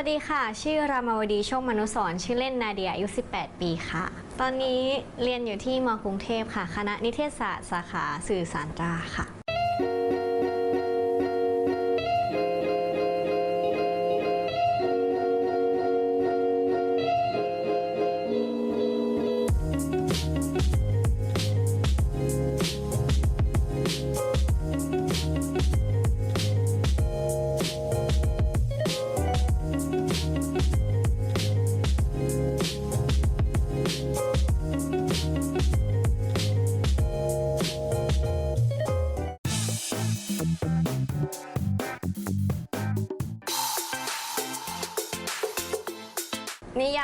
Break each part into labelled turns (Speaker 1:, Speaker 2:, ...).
Speaker 1: วัสดีค่ะ ชื่อรามาวดีโชคมนุสรชื่อเล่นนาเดียอายุ 18 ปีค่ะ ตอนนี้เรียนอยู่ที่มกรุงเทพค่ะ คณะนิเทศศาสตร์สาขาสื่อสารตราค่ะ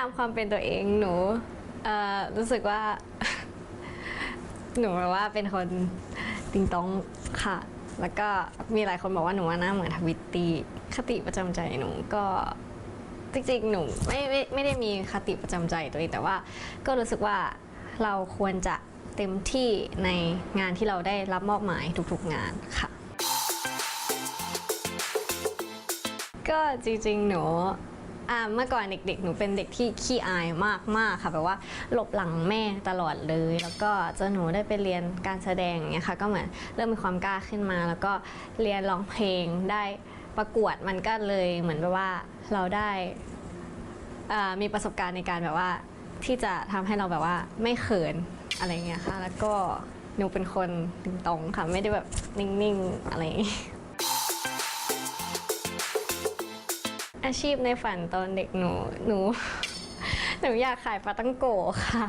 Speaker 1: ามความเป็นตัวเองหนูรู้สึกว่า หนูแบบว่าเป็นคนติงตองค่ะ แล้วก็มีหลายคนบอกว่าหนูว่าหน้าเหมือนทวิตตี้คติประจำใจหนูก็จริงๆ หนูไม่ไม่ไม่ได้มีคติประจำใจตัวเองแต่ว่า ก็รู้สึกว่าเราควรจะเต็มที่ในงานที่เราได้รับมอบหมายทุกๆงานค่ะ ก็จริงๆ หนู อ่าเมื่อก่อนเด็กๆ หนูเป็นเด็กที่ขี้อายมากๆค่ะแบบว่าหลบหลังแม่ตลอดเลย แล้วก็จนหนูได้ไปเรียนการแสดงอย่างเงี้ยค่ะ ก็เหมือนเริ่มมีความกล้าขึ้นมา แล้วก็เรียนร้องเพลงได้ประกวดมันก็เลยเหมือนแบบว่าเราได้อ่ามีประสบการณ์ในการแบบว่าที่จะทำให้เราแบบว่าไม่เขินอะไรเงี้ยค่ะ แล้วก็หนูเป็นคนติงตองค่ะไม่ได้แบบนิ่งๆอะไรอย่างงี้ อาชีพในฝันตอนเด็กหนู หนู หนูอยากขายปลาตั้งโกค่ะ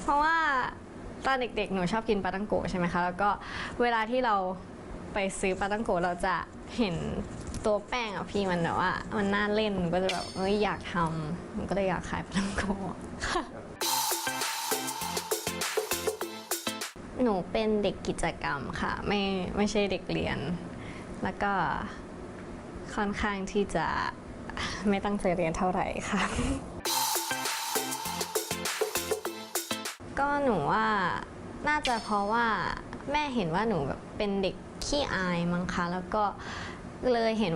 Speaker 1: เพราะว่าตอนเด็กๆ หนูชอบกินปลาตั้งโกใช่ไหมคะ แล้วก็เวลาที่เราไปซื้อปลาตั้งโกเราจะเห็นตัวแป้งอะพี่มันแบบว่า มันน่าเล่นหนูก็จะแบบเอ้ยอยากทำหนูก็เลยอยากขายปลาตั้งโกค่ะ หนูเป็นเด็กกิจกรรมค่ะ ไม่ไม่ใช่เด็กเรียน แล้วก็ ค่อนข้างที่จะไม่ตั้งใจเรียนเท่าไหร่ค่ะ ก็หนูว่าน่าจะเพราะว่าแม่เห็นว่าหนูแบบเป็นเด็กขี้อายมั้งคะแล้วก็เลยเห็น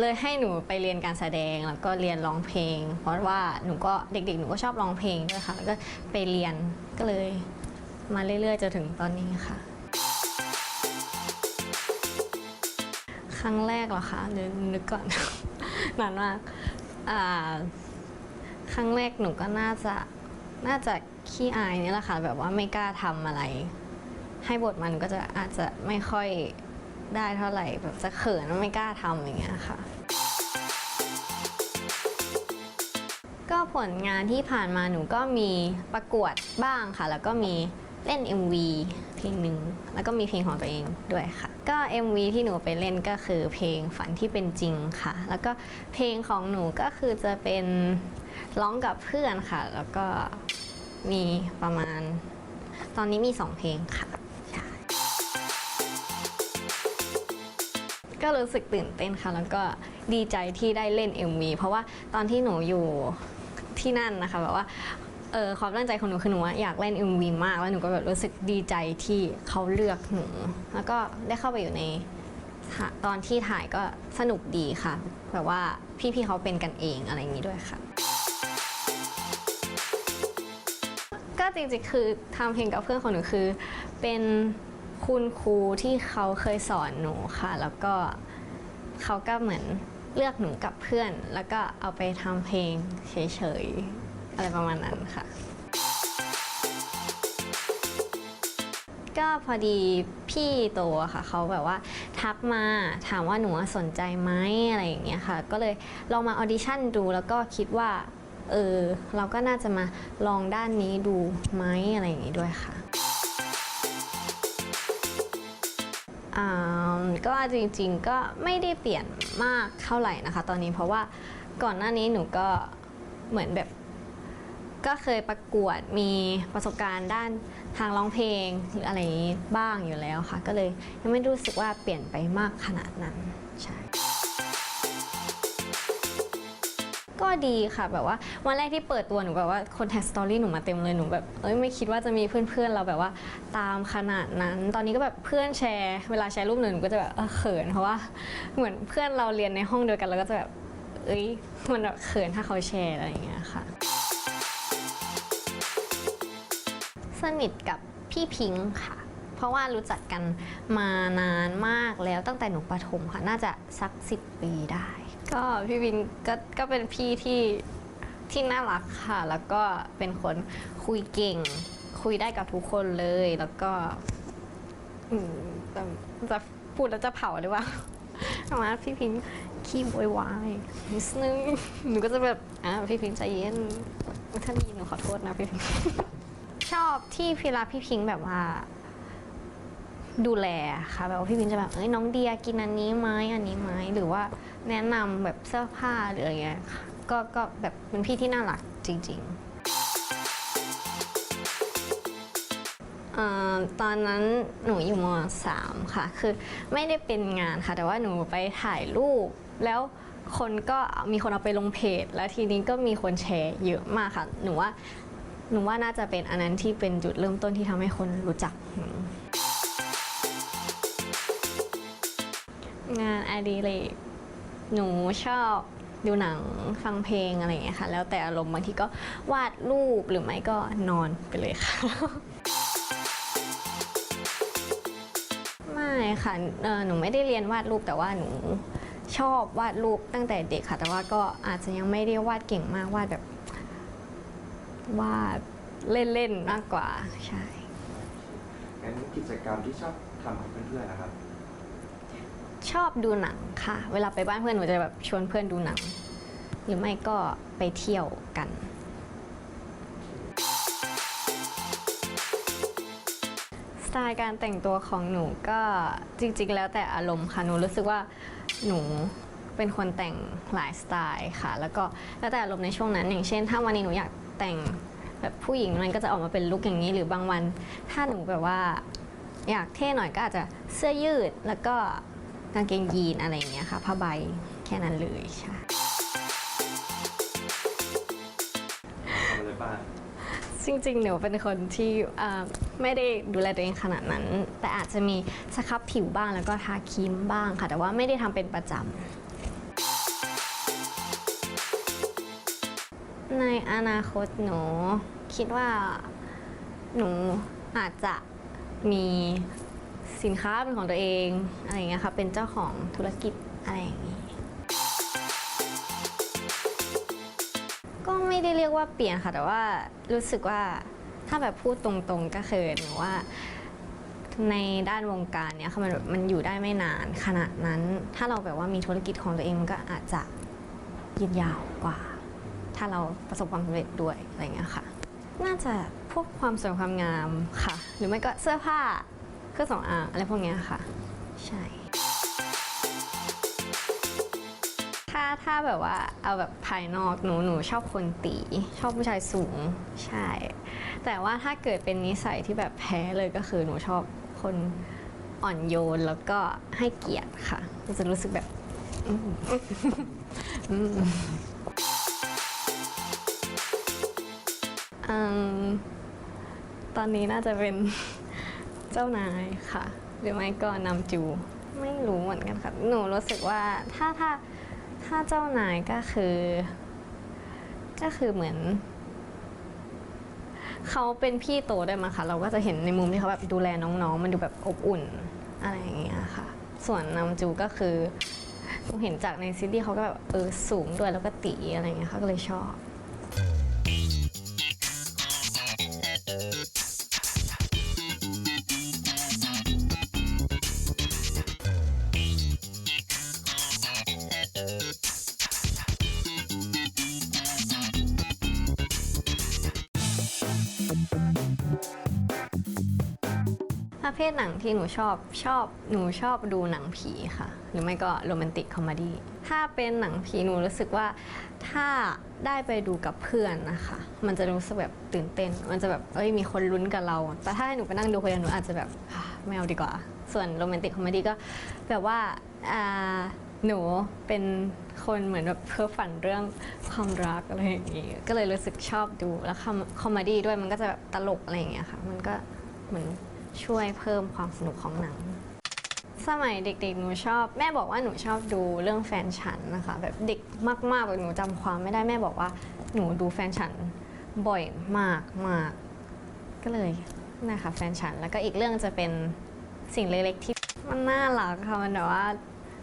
Speaker 1: เลยให้หนูไปเรียนการแสดงแล้วก็เรียนร้องเพลง เพราะว่าหนูก็เด็กๆ หนูก็ชอบร้องเพลงด้วยค่ะแล้วก็ไปเรียนก็เลยมาเรื่อยๆจนถึงตอนนี้ค่ะ รั้งแรกเหรอคะเดี๋ยวนึกก่อน นานมากอ่าครั้งแรกหนูก็น่าจะน่าจะขี้อายนี่แหละค่ะ แบบว่าไม่กล้าทำอะไร ให้บทมันก็จะอาจจะไม่ค่อยได้เท่าไหร่ แบบจะเขินไม่กล้าทำอย่างเงี้ยค่ะ ก็ผลงานที่ผ่านมาหนูก็มีประกวดบ้างค่ะ แล้วก็มี เล่น MV เพลงหนึ่งแล้วก็มีเพลงของตัวเองด้วยค่ะ ก็ MV ที่หนูไปเล่นก็คือเพลงฝันที่เป็นจริงค่ะ แล้วก็เพลงของหนูก็คือจะเป็นร้องกับเพื่อนค่ะ แล้วก็มีประมาณ ตอนนี้มีสองเพลงค่ะ ก็รู้สึกตื่นเต้นค่ะ แล้วก็ดีใจที่ได้เล่น MV เพราะว่าตอนที่หนูอยู่ที่นั่นนะคะแบบว่า เออความตั้งใจของหนูคือหนูอะอยากเล่น MV มากแล้วหนูก็แบบรู้สึกดีใจที่เขาเลือกหนู แล้วก็ได้เข้าไปอยู่ในถ่าตอนที่ถ่ายก็สนุกดีค่ะแบบว่าพี่ๆเขาเป็นกันเองอะไรอย่างนี้ด้วยค่ะ ก็จริงๆคือทำเพลงกับเพื่อนของหนูคือ เป็นคุณครูที่เขาเคยสอนหนูค่ะ แล้วก็เขาก็เหมือนเลือกหนูกับเพื่อน แล้วก็เอาไปทำเพลงเฉยๆ อะไรประมาณนั้นค่ะ ก็พอดีพี่โตอะค่ะ เขาแบบว่าทักมาถามว่าหนูสนใจไหมอะไรอย่างเงี้ยค่ะ ก็เลยลองมาออดิชั่นดูแล้วก็คิดว่า เออ เราก็น่าจะมาลองด้านนี้ดูไหมอะไรอย่างงี้ด้วยค่ะอ่าก็จริงๆก็ไม่ได้เปลี่ยนมากเท่าไหร่นะคะ ตอนนี้เพราะว่าก่อนหน้านี้หนูก็เหมือนแบบ ก็เคยประกวดมีประสบการณ์ด้านทางร้องเพลงหรืออะไรอย่างนี้บ้างอยู่แล้วค่ะ ก็เลยยังไม่รู้สึกว่าเปลี่ยนไปมากขนาดนั้นใช่ก็ดีค่ะแบบว่าวันแรกที่เปิดตัวหนูแบบว่าคนแท็กสตอรี่หนูมาเต็มเลยหนูแบบเอ้ยไม่คิดว่าจะมีเพื่อนๆเราแบบว่าตามขนาดนั้น ตอนนี้ก็แบบเพื่อนแชร์เวลาแชร์รูปหนูหนูก็จะแบบเออเขินเพราะว่าเหมือนเพื่อนเราเรียนในห้องเดียวกันเราก็จะแบบเอ้ยมันแบบเขินถ้าเขาแชร์อะไรอย่างเงี้ยค่ะ สนิทกับพี่พิงค์ค่ะ เพราะว่ารู้จักกันมานานมากแล้วตั้งแต่หนูประถมค่ะ น่าจะสักสิบปีได้ ก็พี่วินก็ก็เป็นพี่ที่ที่น่ารักค่ะ แล้วก็เป็นคนคุยเก่ง คุยได้กับทุกคนเลย แล้วก็อืมจะจะพูดแล้วจะเผาหรือว่าประมาณพี่พิงค์ขี้โวยวายนิดนึง หนูก็จะแบบ อ่าพี่พิงค์ใจเย็น ถ้าได้ยินหนูขอโทษนะพี่พิงค์ ชอบที่พิลาพี่พิงค์แบบว่า ดูแลค่ะแบบว่าพี่พิงค์จะแบบเอ้ยน้องเดียกินอันนี้ไหมอันนี้ไหมหรือว่าแนะนำแบบเสื้อผ้าหรืออะไรเงี้ยค่ะก็ก็แบบเป็นพี่ที่น่ารักจริงๆเอ่อตอนนั้นหนูอยู่มสามค่ะ คือไม่ได้เป็นงานค่ะ แต่ว่าหนูไปถ่ายรูป แล้วคนก็มีคนเอาไปลงเพจ แล้วทีนี้ก็มีคนแชร์เยอะมากค่ะ หนูว่า หนูว่าน่าจะเป็นอันนั้นที่เป็นจุดเริ่มต้นที่ทำให้คนรู้จักหนูงานอดิเรกหนูชอบดูหนังฟังเพลงอะไรอย่างเงี้ยค่ะ แล้วแต่อารมณ์บางทีก็วาดรูปหรือไม่ก็นอนไปเลยค่ะ ไม่ค่ะหนูไม่ได้เรียนวาดรูปแต่ว่าหนูชอบวาดรูปตั้งแต่เด็กค่ะ แต่ว่าก็อาจจะยังไม่ได้วาดเก่งมากวาดแบบ วาดเล่นๆมากกว่าใช่
Speaker 2: งั้นกิจกรรมที่ชอบทำกับเพื่อนๆนะครับ
Speaker 1: ชอบดูหนังค่ะ เวลาไปบ้านเพื่อนหนูจะแบบชวนเพื่อนดูหนัง หรือไม่ก็ไปเที่ยวกัน สไตล์การแต่งตัวของหนูก็จริง ๆ แล้วแต่อารมณ์ค่ะ หนูรู้สึกว่าหนูเป็นคนแต่งหลายสไตล์ค่ะ แล้วก็แล้วแต่อารมณ์ในช่วงนั้น อย่างเช่น ถ้าวันนี้หนูอยาก แต่งแบบผู้หญิงมันก็จะออกมาเป็นลุคอย่างนี้หรือบางวัน ถ้าหนูแบบว่า อยากเท่หน่อยก็อาจจะเสื้อยืดแล้วก็กางเกงยีนอะไรอย่างเงี้ยค่ะผ้าใบแค่นั้นเลยใช่
Speaker 2: ทำอะไรบ้าง
Speaker 1: จริงๆหนูเป็นคนที่อ่าไม่ได้ดูแลตัวเองขนาดนั้น แต่อาจจะมีสครับผิวบ้างแล้วก็ทาครีมบ้างค่ะ แต่ว่าไม่ได้ทำเป็นประจำ ในอนาคตหนูคิดว่าหนูอาจจะมีสินค้าเป็นของตัวเองอะไรอย่างเงี้ยค่ะเป็นเจ้าของธุรกิจอะไรอย่างงี้ ก็ไม่ได้เรียกว่าเปลี่ยนค่ะ แต่ว่ารู้สึกว่าถ้าแบบพูดตรงๆก็คือหนูว่าในด้านวงการเนี้ยค่ะมันมันอยู่ได้ไม่นานขนาดนั้น ถ้าเราแบบว่ามีธุรกิจของตัวเองมันก็อาจจะยืนยาว ถ้าเราประสบความสำเร็จด้วยอะไรเงี้ยค่ะ น่าจะพวกความสวยความงามค่ะ หรือไม่ก็เสื้อผ้าเครื่องสำอางอะไรพวกเนี้ยค่ะ ใช่ ถ้าถ้าแบบว่าเอาแบบภายนอกหนูหนูชอบคนตี ชอบผู้ชายสูงใช่ แต่ว่าถ้าเกิดเป็นนิสัยที่แบบแพ้เลยก็คือหนูชอบคนอ่อนโยนแล้วก็ให้เกียรติค่ะ จะรู้สึกแบบ อืมอืม อืมตอนนี้น่าจะเป็น เจ้านายค่ะ หรือไม่ก็นำจู ไม่รู้เหมือนกันค่ะ หนูรู้สึกว่าถ้าถ้าถ้าเจ้านายก็คือ ก็คือเหมือนเขาเป็นพี่โตได้มั้งคะเราก็จะเห็นในมุมที่เขาแบบดูแลน้องๆ มันดูแบบอบอุ่นอะไรอย่างเงี้ยค่ะ ส่วนนำจูก็คือหนูเห็นจากในซีรีส์เขาก็แบบเออสูงด้วยแล้วก็ตีอะไรเงี้ยเขาก็เลยชอบ ประเภทหนังที่หนูชอบชอบหนูชอบดูหนังผีค่ะ หรือไม่ก็โรแมนติกคอมเมดี้ถ้าเป็นหนังผีหนูรู้สึกว่าถ้าได้ไปดูกับเพื่อนนะคะ มันจะรู้สึกแบบตื่นเต้น มันจะแบบเอ้ยมีคนลุ้นกับเรา แต่ถ้าหนูไปนั่งดูคนเดียวหนูอาจจะแบบไม่เอาดีกว่า ส่วนโรแมนติกคอมเมดี้ก็แบบว่าหนูเป็นคนเหมือนแบบเพ้อฝันเรื่องความรักอะไรอย่างงี้ก็เลยรู้สึกชอบดูแล้วคอมคอมเมดี้ด้วยมันก็จะแบบตลกอะไรอย่างเงี้ยค่ะ มันก็เหมือน ช่วยเพิ่มความสนุกของหนัง สมัยเด็กๆ หนูชอบ แม่บอกว่าหนูชอบดูเรื่องแฟนฉันนะคะ แบบเด็กมากๆแบบหนูจำความไม่ได้แม่บอกว่าหนูดูแฟนฉันบ่อยมากมากก็เลยนะคะแฟนฉันแล้วก็อีกเรื่องจะเป็นสิ่งเล็กๆที่มันน่ารักค่ะมันแบบว่า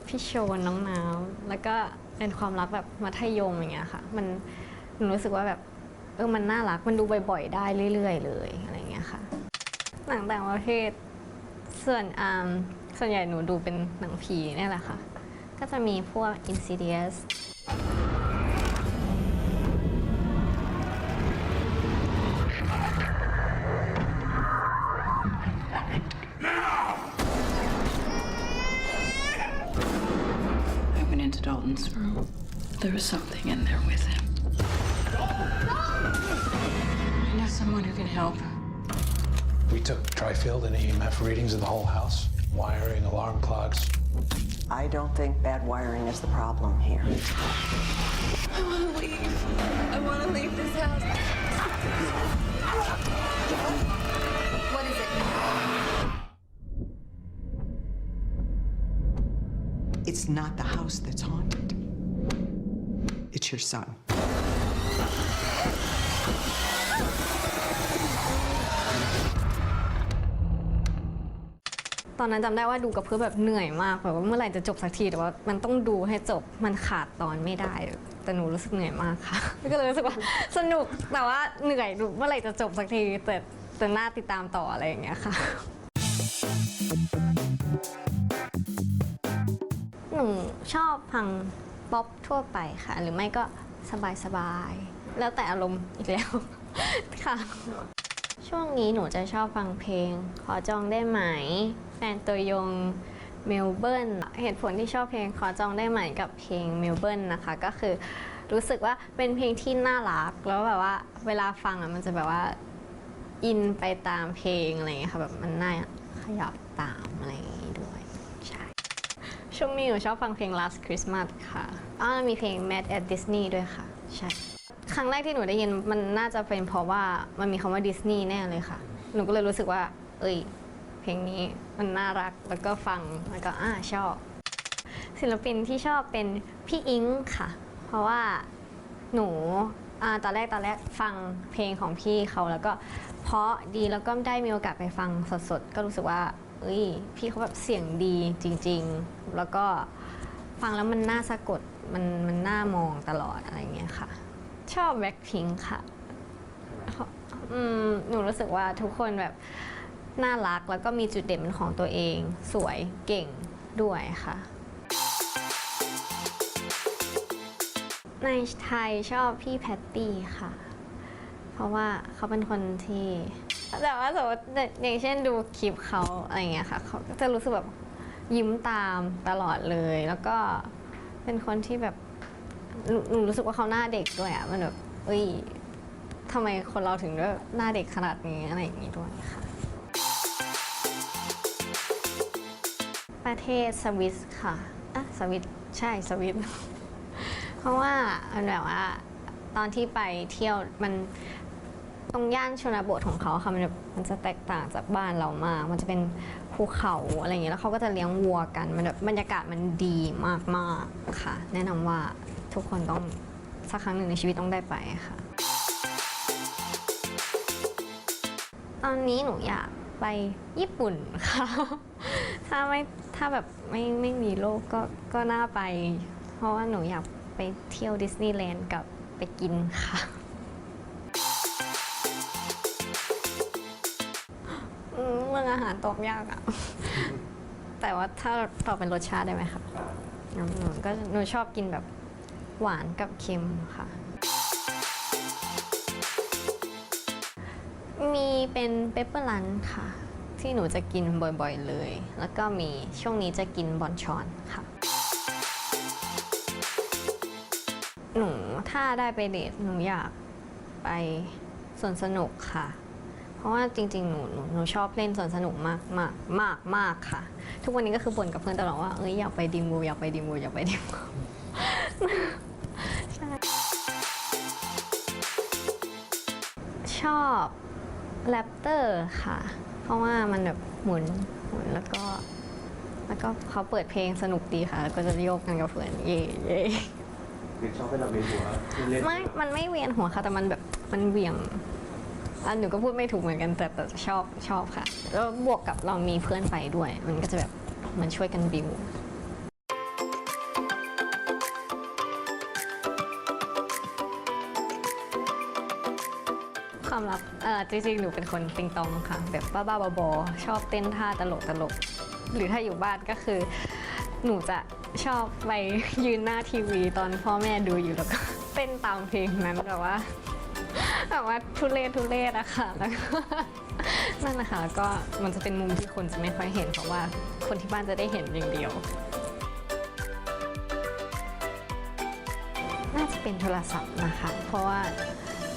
Speaker 1: พี่โชนน้องน้ำแล้วก็เป็นความรักแบบมัธยมอย่างเงี้ยค่ะ มันหนูรู้สึกว่าแบบเออมันน่ารักมันดูบ่อยๆได้เรื่อย ๆ เลยอะไรเงี้ยค่ะ หนังต่างประเทศ ส่วนอ่าส่วนใหญ่หนูดูเป็นหนังผีเนี่ยแหละค่ะ ก็จะมีพวก Insidious
Speaker 3: Dalton's room. There was something in there with him. I know someone who can help.
Speaker 4: We took Trifield and EMF readings of the whole house, wiring, alarm clocks.
Speaker 5: I don't think bad wiring is the problem here.
Speaker 3: I want to leave. I want to leave this house.
Speaker 6: What is it?
Speaker 5: It's not the house that's haunted. It's your son.
Speaker 1: ตอนนั้นจำได้ว่าดูกับเพื่อนแบบเหนื่อยมากแบบว่าเมื่อไหร่จะจบสักทีแต่ว่ามันต้องดูให้จบมันขาดตอนไม่ได้ แต่หนูรู้สึกเหนื่อยมากค่ะ ก็เลยรู้สึกว่าสนุกแต่ว่าเหนื่อยดูเมื่อไหร่จะจบสักทีแต่แต่น่าติดตามต่ออะไรอย่างเงี้ยค่ะ หนูชอบฟังป๊อปทั่วไปค่ะ หรือไม่ก็สบายๆแล้วแต่อารมณ์อีกแล้ว ค่ะ ช่วงนี้หนูจะชอบฟังเพลง ขอจองได้ไหม ฟนตัวยงเมลเบิร์นเหตุผลที่ชอบเพลงขอจองได้ไหมกับเพลงเมลเบิร์นนะคะก็คือรู้สึกว่าเป็นเพลงที่น่ารัก แล้วแบบว่าเวลาฟังอะมันจะแบบว่าอินไปตามเพลงอะไรอย่างเงี้ยค่ะแบบมันน่าขยับตามอะไรอย่างงี้ด้วยใช่ช่วงนี้หนูชอบฟังเพลง Last Christmas ค่ะอ้าวมีเพลง Mad at Disney ด้วยค่ะใช่ครั้งแรกที่หนูได้ยินมันน่าจะเป็นเพราะว่ามันมีคำว่าดิสนีย์แน่เลยค่ะ หนูก็เลยรู้สึกว่า เอ้ย เพลงนี้มันน่ารักแล้วก็ฟังแล้วก็อ่าชอบ ศิลปินที่ชอบเป็นพี่อิงค่ะ เพราะว่าหนูอ่าตอนแรกตอนแรกฟังเพลงของพี่เขาแล้วก็เพราะดีแล้วก็ได้มีโอกาสไปฟังสดๆ ก็รู้สึกว่าเอ้ยพี่เขาแบบเสียงดีจริง ๆ แล้วก็ฟังแล้วมันน่าสะกดมันมันน่ามองตลอดอะไรเงี้ยค่ะ ชอบแบ็คพิงค่ะ อืมหนูรู้สึกว่าทุกคนแบบ น่ารักแล้วก็มีจุดเด่นเป็นของตัวเอง สวยเก่งด้วยค่ะ ในไทยชอบพี่แพตตี้ค่ะ เพราะว่าเขาเป็นคนที่แต่ว่าสมมติอย่างเช่นดูคลิปเขาอะไรอย่างเงี้ยค่ะเขาก็จะรู้สึกแบบยิ้มตามตลอดเลย แล้วก็เป็นคนที่แบบหนูรู้สึกว่าเขาหน้าเด็กด้วยอะมันแบบเอ้ยทำไมคนเราถึงแบบหน้าเด็กขนาดนี้อะไรอย่างนี้ด้วยค่ะ ประเทศสวิสค่ะอะสวิสใช่สวิสเพราะว่ามันแบบว่าตอนที่ไปเที่ยวมันตรงย่านชนบทของเขาค่ะมันมันจะแตกต่างจากบ้านเรามาก มันจะเป็นภูเขาอะไรอย่างเงี้ยแล้วเขาก็จะเลี้ยงวัวกัน มันแบบบรรยากาศมันดีมากๆค่ะ แนะนำว่าทุกคนต้องสักครั้งหนึ่งในชีวิตต้องได้ไปค่ะ ตอนนี้หนูอยากไปญี่ปุ่นค่ะ ถ้าไม่ ถ้าแบบไม่ไม่มีโลกก็ก็น่าไป เพราะว่าหนูอยากไปเที่ยวดิสนีย์แลนด์กับไปกินค่ะ อืมเรื่องอาหารตอบยากอะ แต่ว่าถ้าตอบเป็นรสชาติได้ไหมคะหนูหนูก็หนูชอบกินแบบหวานกับเค็มค่ะ มีเป็นเปปเปอร์ลันค่ะ ที่หนูจะกินบ่อยๆเลย แล้วก็มีช่วงนี้จะกินบอนชอนค่ะ หนูถ้าได้ไปเดทหนูอยากไปสวนสนุกค่ะ เพราะว่าจริงๆ หนูหนูหนูชอบเล่นสวนสนุกมากมากมากมากค่ะ ทุกวันนี้ก็คือบ่นกับเพื่อนตลอดว่าเอ้ยอยากไปดีมูอยากไปดีมูอยากไปดีมูใช่ชอบแรปเตอร์ค่ะ เพราะว่ามันแบบหมุนหมุนแล้วก็ แล้วก็เขาเปิดเพลงสนุกดีค่ะ แล้วก็จะโยกกันกับเพื่อนเย่เย่
Speaker 2: คือชอบให้เราเวียนหัวเล่นๆ
Speaker 1: ไม่ มันไม่เวียนหัวค่ะ แต่มันแบบมันเหวี่ยงอะหนูก็พูดไม่ถูกเหมือนกันแต่แต่ชอบชอบค่ะ แล้วบวกกับเรามีเพื่อนไปด้วย มันก็จะแบบมันช่วยกันบิว ความลับเออจริงๆ หนูเป็นคนติงตองค่ะ แบบบ้าๆบอๆชอบเต้นท่าตลกตลกๆหรือถ้าอยู่บ้านก็คือ หนูจะชอบไปยืนหน้าทีวีตอนพ่อแม่ดูอยู่แล้วก็เต้นตามเพลงนั้นแบบว่าแบบว่าทุเรศทุเรศอะค่ะแล้วก็นั่นนะคะแล้วก็มันจะเป็นมุมที่คนจะไม่ค่อยเห็นเพราะว่าคนที่บ้านจะได้เห็นอย่างเดียว น่าจะเป็นโทรศัพท์นะคะ เพราะว่า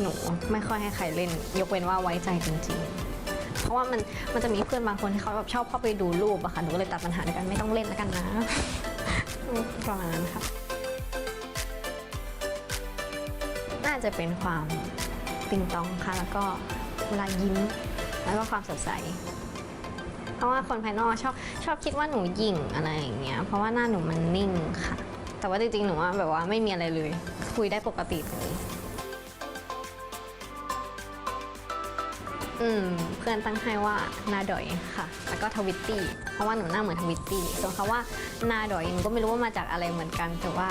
Speaker 1: หนูไม่ค่อยให้ใครเล่น ยกเว้นว่าไว้ใจจริงๆ เพราะว่ามันมันจะมีเพื่อนบางคนที่เขาแบบชอบเข้าไปดูรูปอะค่ะหนูก็เลยตัดปัญหาด้วยกันไม่ต้องเล่นแล้วกันนะประมาณนั้นค่ะน่าจะเป็นความติงตองค่ะ แล้วก็เวลายิ้มแล้วก็ความสดใส เพราะว่าคนภายนอกชอบชอบคิดว่าหนูหยิ่งอะไรอย่างเงี้ยเพราะว่าหน้าหนูมันนิ่งค่ะ แต่ว่าจริงๆหนูว่าแบบว่าไม่มีอะไรเลย คุยได้ปกติเลย อืมเพื่อนตั้งให้ว่านาดอยค่ะ แล้วก็ทวิตตี้ เพราะว่าหนูหน้าเหมือนทวิตตี้ ส่วนคำว่านาดอยหนูก็ไม่รู้ว่ามาจากอะไรเหมือนกัน แต่ว่า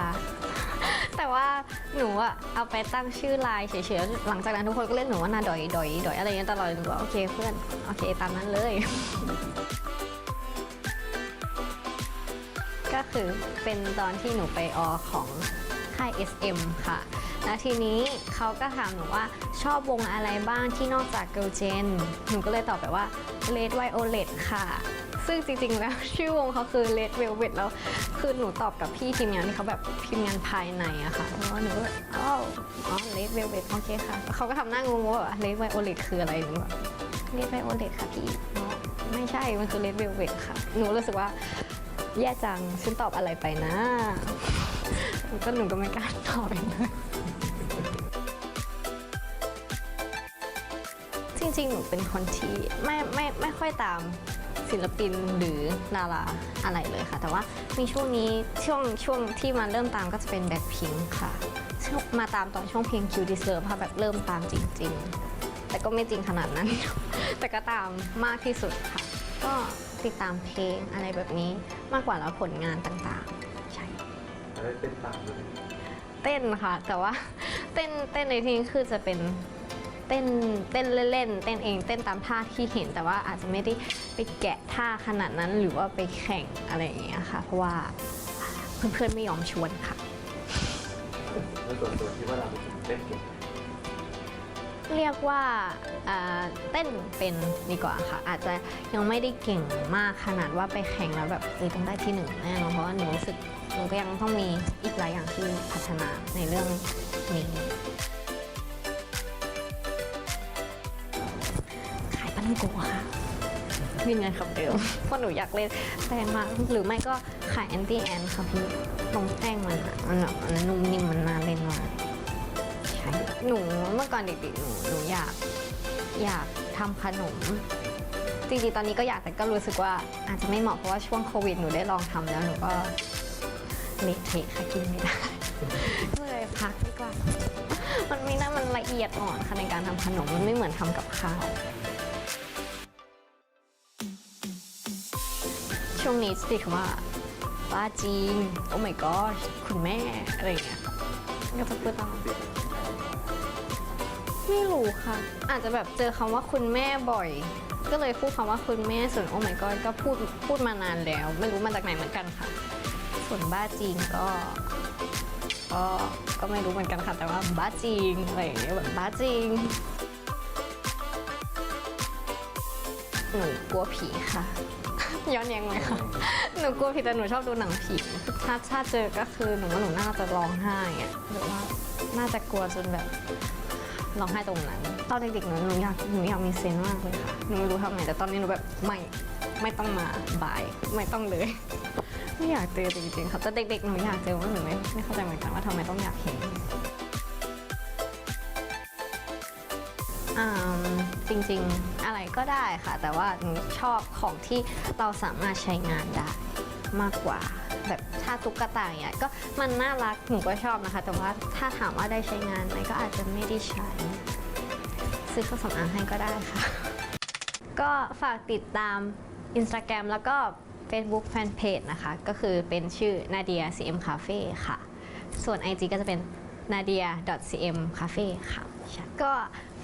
Speaker 1: แต่ว่าหนูอะเอาไปตั้งชื่อไลน์เฉยๆ หลังจากนั้นทุกคนก็เรียกหนูว่านาดอยดอยดอยอะไรอย่างเงี้ยตลอดหนูก็โอเคเพื่อนโอเคตามนั้นเลย ก็คือเป็นตอนที่หนูไปออของค่าย SM ค่ะ แล้วทีนี้เขาก็ถามหนูว่าชอบวงอะไรบ้างที่นอกจาก Girl Gen หนูก็เลยตอบไปว่า Red Violet ค่ะ ซึ่งจริงๆ แล้วชื่อวงเขาคือ Red Velvet แล้วคือหนูตอบกับพี่ทีมงานที่เขาแบบทีมงานภายในอะค่ะแล้วหนูก็แบบอ้าวอ๋อ Red Velvet โอเคค่ะเขาก็ทำหน้างงว่า Red Violet คืออะไรหนูแบบ Red Violet ค่ะพี่ไม่ใช่ มันคือ Red Velvet ค่ะ หนูรู้สึกว่าแย่จัง ฉันตอบอะไรไปนะ ก็หนูก็ไม่กล้าตอบเลย จริงๆ หนูเป็นคนที่ไม่ไม่ไม่ค่อยตามศิลปินหรือดาราอะไรเลยค่ะ แต่ว่ามีช่วงนี้ช่วงช่วงที่มาเริ่มตามก็จะเป็นแบ็คพิงค่ะช่วงมาตามตอนช่วงเพลง Q Deserve ค่ะแบบเริ่มตามจริง ๆ แต่ก็ไม่จริงขนาดนั้น แต่ก็ตามมากที่สุดค่ะ ก็ติดตามเพลงอะไรแบบนี้มากกว่าแล้วผลงานต่างๆ ใช่
Speaker 2: อะไรเต้นตามเลย
Speaker 1: เต้นค่ะ แต่ว่าเต้นเต้นในที่นี้คือจะเป็นเต้นเต้นเล่นๆเต้นเองเต้นตามท่าที่เห็นแต่ว่าอาจจะไม่ได้ไปแกะท่าขนาดนั้นหรือว่าไปแข่งอะไรอย่างเงี้ยค่ะ เพราะว่าเพื่อนๆไม่ยอมชวนค่ะ
Speaker 2: แล้วส่วนตัวคิดว่าเราเป็นคนเต้นเก่งไหม
Speaker 1: เรียกว่าอ่าเต้นเป็นดีกว่าค่ะ อาจจะยังไม่ได้เก่งมากขนาดว่าไปแข่งแล้วแบบเออต้องได้ที่หนึ่งแน่นอนเพราะว่าหนูรู้สึกหนูก็ยังต้องมีอีกหลายอย่างที่พัฒนาในเรื่องนี้ ขายปลาท่องโกะค่ะยืนยันคำเดิมเพราะหนูอยากเล่นแป้งมาก หรือไม่ก็ขายแอนตี้แอนค่ะพี่ตรงแป้งมันอะมันแบบมันนุ่มนิ่มมันน่าเล่นมากใช่หนูเมื่อก่อนเด็กๆหนูหนูอยากอยากทำขนม จริงๆตอนนี้ก็อยากแต่ก็รู้สึกว่าอาจจะไม่เหมาะเพราะว่าช่วงโควิดหนูได้ลองทำแล้วหนูก็เละเทะค่ะกินไม่ได้ก็เลยพักดีกว่า มันไม่น่ามันละเอียดอ่อนค่ะในการทำขนมมันไม่เหมือนทำกับข้าว ช่วงนี้ติดคำว่าป้าจีน โอ้ my god คุณแม่ อะไรอย่างเงี้ยก็จะพูดตามไม่รู้ค่ะ อาจจะแบบเจอคำว่าคุณแม่บ่อย ก็เลยพูดคำว่าคุณแม่ส่วนโอ้ my god ก็พูดพูดมานานแล้ว ไม่รู้มาจากไหนเหมือนกันค่ะ ส่วนบ้าจริงก็ก็ก็ไม่รู้เหมือนกันค่ะแต่ว่าบ้าจริงอะไรอย่างเงี้ยแบบบ้าจริงหนูกลัวผีค่ะ ย้อนแยังไหมคะหนูกลัวผีแต่หนูชอบดูหนังผีถ้าถ้าเจอก็คือหนูว่าหนูน่าจะร้องไห้อะหรือว่าน่าจะกลัวจนแบบร้องไห้ตรงนั้น ตอนเด็กๆหนูหนูอยากหนูอยากมีเซนมากเลยค่ะหนูไม่รู้ทำไงแต่ตอนนี้หนูแบบไม่ไม่ต้องมาบายไม่ต้องเลยไม่อยากเจอจริงๆค่ะแต่เด็กๆหนูอยากเจอว่าหนูไม่ไม่เข้าใจเหมือนกันว่าทำไมต้องอยากเห็นอ่า จริงๆอะไรก็ได้ค่ะ แต่ว่าหนูชอบของที่เราสามารถใช้งานได้มากกว่า แบบถ้าตุ๊กตาอย่างเงี้ยก็มันน่ารักหนูก็ชอบนะคะ แต่ว่าถ้าถามว่าได้ใช้งานไหมก็อาจจะไม่ได้ใช้ ซื้อเครื่องสำอางให้ก็ได้ค่ะ ก็ฝากติดตาม Instagram แล้วก็ Facebook Fanpage นะคะ ก็คือเป็นชื่อ Nadia CM Cafe ค่ะ ส่วน IG ก็จะเป็น nadia cm cafe ค่ะใช่ก็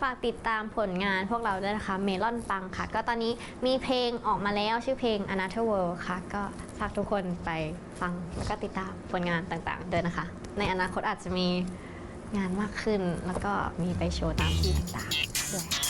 Speaker 1: ฝากติดตามผลงานพวกเราด้วยนะคะเมลอนปังค่ะ ก็ตอนนี้มีเพลงออกมาแล้วชื่อเพลง Another World ค่ะ ก็ฝากทุกคนไปฟังแล้วก็ติดตามผลงานต่างๆด้วยนะคะ ในอนาคตอาจจะมีงานมากขึ้น แล้วก็มีไปโชว์ตามที่ต่างๆด้วยค่ะ